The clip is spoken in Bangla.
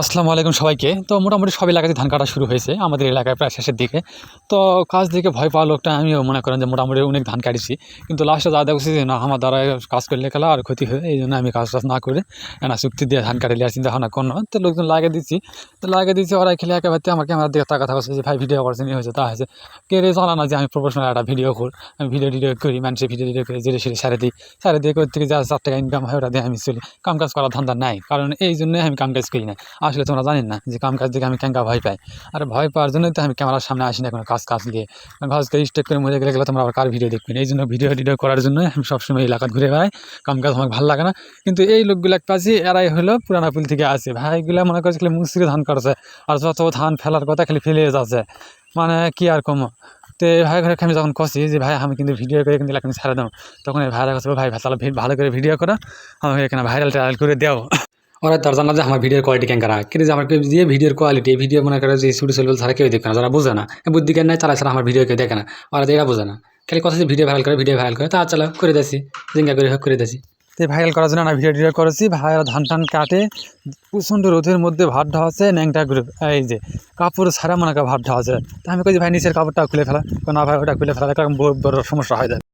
আসসালামু আলাইকুম সবাইকে। তো মোটামুটি সব এলাকাতে ধান কাটা শুরু হয়েছে আমাদের এলাকায় প্রায় শেষের দিকে। তো কাজ দেখে ভয় পাওয়া লোকটা আমিও মনে করেন যে মোটামুটি অনেক ধান কাটিছি। কিন্তু লাস্টে যা দেখছি যে না, আমার দ্বারা কাজ করলে খেলা আর ক্ষতি হয়, এই জন্য আমি কাজ টাজ না করে না চুক্তি দিয়ে ধান কাটিলে আর চিন্তা ভাবনা করল তো লোকজন লাগিয়ে দিচ্ছি। তো লাগিয়ে দিচ্ছি, ওরা খেলে একেবারে আমার ক্যামেরার দিকে তাকা থাকছে যে, ভাই ভিডিও করছেন, এই হয়েছে, তা হয়েছে। কে রে, জানা না যে আমি প্রফেশনাল একটা ভিডিও করি, আমি ভিডিও টিডিও করি মানুষের ভিডিও টিডিও করে যেটা সেটা সারে দিই। সারে দিয়ে করতে যা চার টাকা ইনকাম হয়, ওটা দিয়ে আমি চলি। কাম কাজ করার ধান্দা নাই, কারণ এই জন্যই আমি কাম কাজ করি না। আসলে তোমরা জানেন না যে কাম কাজ দেখে আমি ক্যাঙ্কা ভয় পাই। আর ভয় পাওয়ার জন্যই তো আমি ক্যামেরার সামনে আসি না কোনো কাজ কাজ নিয়ে কাজ করে স্টেপ করে মজা গেলে গেলে তোমরা আবার কার ভিডিও দেখবেন? এই জন্য ভিডিও টিডিও করার জন্য আমি সবসময় এলাকা ঘুরে বেড়াই। কাম কাজ আমার ভালো লাগে না। কিন্তু এই লোকগুলা পাচ্ছি এরাই হলো পুরানা পুল থেকে আসে। ভাইগুলা মনে করছে খালি মুসিরে ধান করছে আর যত ধান ফেলার কথা খালি ফেলে যাচ্ছে। মানে কি আর কম? তো এই ভাই ঘরে আমি যখন কষি যে ভাই, আমি কিন্তু ভিডিও করে কিন্তু এলাকা ছেড়ে দাও তখন এই ভাইরা কাছে ভাই তাহলে ভালো করে ভিডিও করো। আমাকে এখানে ভাইরাল টাইরাল করে দাও ওরা তার জানা যে আমার ভিডিওর কোয়ালিটি কেন করা কিন্তু আমার যে ভিডিওর কোয়ালিটি ভিডিও মনে করে যে শুরু চলবে তারা কেউ দেখবে না, যারা বোঝে না। বুদ্ধি জ্ঞান নাই, তারা ছাড়া আমার ভিডিও কেউ দেখে না। ওরা এরা বোঝে না। খালি কথা যে ভিডিও ভাইরাল করে ভিডিও ভাইরাল করে। তা চালা, করে দিয়েছি। জিঙ্গা করে হোক, করে দিয়েছি। তো ভাইরাল করার জন্য না ভিডিও টিডিও করেছি। ভাইরা ধান টান কাটে। প্রচণ্ড রোদের মধ্যে ভাত ঢাওয়াছে ন্যাংটা গ্রুপ এই যে কাপড় ছাড়া মনে করে ভাত ঢাওয়াছে তা আমি কই ভাই, নিচের কাপড়টা খুলে ফেলা। না ভাই, ওটা খুলে ফেলা কারণ বড় বড় সমস্যা হয় যায়